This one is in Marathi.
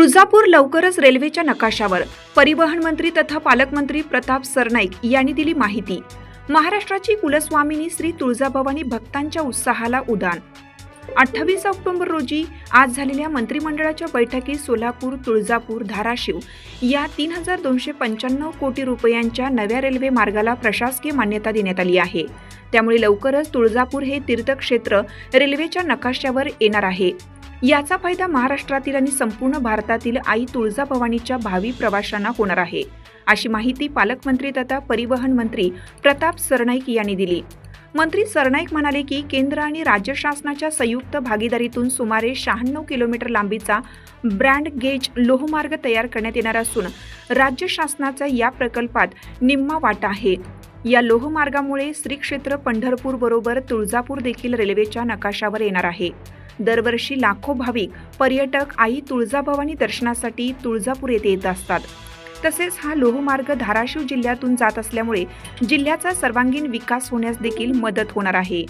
तुळजापूर लवकरच रेल्वेच्या नकाशावर. परिवहन मंत्री तथा पालकमंत्री प्रताप सरनाईक यांनी दिली माहिती. महाराष्ट्राची कुलस्वामिनी श्री तुळजाभवानी भक्तांच्या उत्साहाला उदान. अठ्ठावीस ऑक्टोबर रोजी आज झालेल्या मंत्रिमंडळाच्या बैठकीत सोलापूर तुळजापूर धाराशिव या तीन हजार दोनशे पंच्याण्णव कोटी रुपयांच्या नव्या रेल्वे मार्गाला प्रशासकीय मान्यता देण्यात आली आहे. त्यामुळे लवकरच तुळजापूर हे तीर्थक्षेत्र रेल्वेच्या नकाशावर येणार आहे. याचा फायदा महाराष्ट्रातील आणि संपूर्ण भारतातील आई तुळजाभवानीच्या भावी प्रवाशांना होणार आहे. अशी माहिती पालकमंत्री तथा परिवहन मंत्री प्रताप सरनाईक यांनी दिली. मंत्री सरनाईक म्हणाले की केंद्र आणि राज्य शासनाच्या संयुक्त भागीदारीतून सुमारे शहाण्णव किलोमीटर लांबीचा ब्रँड गेज लोहमार्ग तयार करण्यात येणार असून राज्य शासनाचा या प्रकल्पात निम्मा वाटा आहे. या लोहमार्गामुळे श्री क्षेत्र पंढरपूर बरोबर तुळजापूर देखील रेल्वेच्या नकाशावर येणार आहे. दरवर्षी लाखो भाविक पर्यटक आई तुळजाभवानी दर्शनासाठी तुळजापूर येथे येत असतात. तसेच हा लोहमार्ग धाराशिव जिल्ह्यातून जात असल्यामुळे जिल्ह्याचा सर्वांगीण विकास होण्यास देखील मदत होणार आहे.